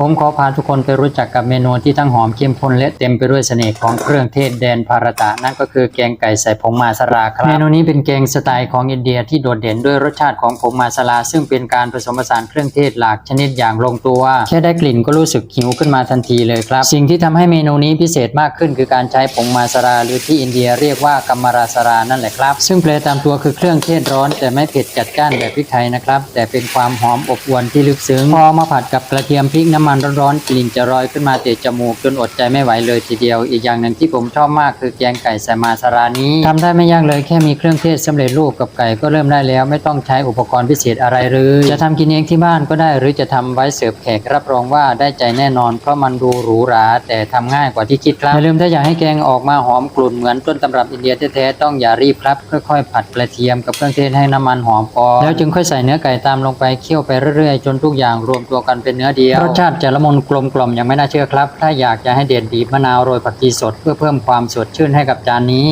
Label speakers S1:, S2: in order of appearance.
S1: ผมขอพาทุกคนไปรู้จักกับเมนูที่ทั้งหอมเข้มข้นและเต็มไปด้วยเสน่ห์ของเครื่องเทศแดนพารตะนั่นก็คือแกงไก่ใส่ผงมาสลาครับ เมนูนี้เป็นแกงสไตล์ของอินเดียที่โดดเด่นด้วยรสชาติของผงมาสลา ซึ่งเป็นการผสมผสานเครื่องเทศหลากชนิดอย่างลงตัวแค่ได้กลิ่นก็รู้สึกหิวขึ้นมาทันทีเลยครับ สิ่งที่ทำให้เมนูนี้พิเศษมากขึ้น คือการใช้ผงมาสลาหรือที่อินเดียเรียกว่ากัมมาราสรานั่นแหละครับ ซึ่งแปลตามตัวคือเครื่องเทศร้อนแต่ไม่เผ็ดจัดจ้านแบบพริกไทยนะครับแต่เป็นความหอมอบอวลที่ลึกซึ้งพอมาผัดกับกระเทียมพริกน้ำมันร้อนๆกลิ่นจะลอยขึ้นมาเตะจมูกจนอดใจไม่ไหวเลยทีเดียว อีกอย่างหนึ่งที่ผมชอบมากคือแกงไก่ส่มาสารานี้ทำได้ไม่ยากเลยแค่มีเครื่องเทศสำเร็จรูปกับไก่ก็เริ่มได้แล้ว ไม่ต้องใช้อุปกรณ์พิเศษอะไรเลยจะทำกินเองที่บ้านก็ได้หรือจะทำไว้เสิร์ฟแขกรับรองว่าได้ใจแน่นอน เพราะมันดูหรูหราแต่ทำง่ายกว่าที่คิดครับอย่าลืมถ้าอยากให้แกงออกมาหอมกลุ่นเหมือนต้นตำรับอินเดียแท้ๆต้องอย่ารีบครับค่อยๆผัดกระเทียมกับเครื่องเทศให้น้ำมันหอมก่อแล้วจึงค่อยใส่เนื้อไก่ตามลงไปเคี่ยวไปเรื่อยๆจนทุกอย่างรวมตัวกันเป็นเนื้อเดียวรสชาติจะละมุนกลมกล่อมยังไม่น่าเชื่อครับ ถ้าอยากจะให้เด็ดบีบมะนาวโรยผักชีสดเพื่อเพิ่มความสดชื่นให้กับจานนี้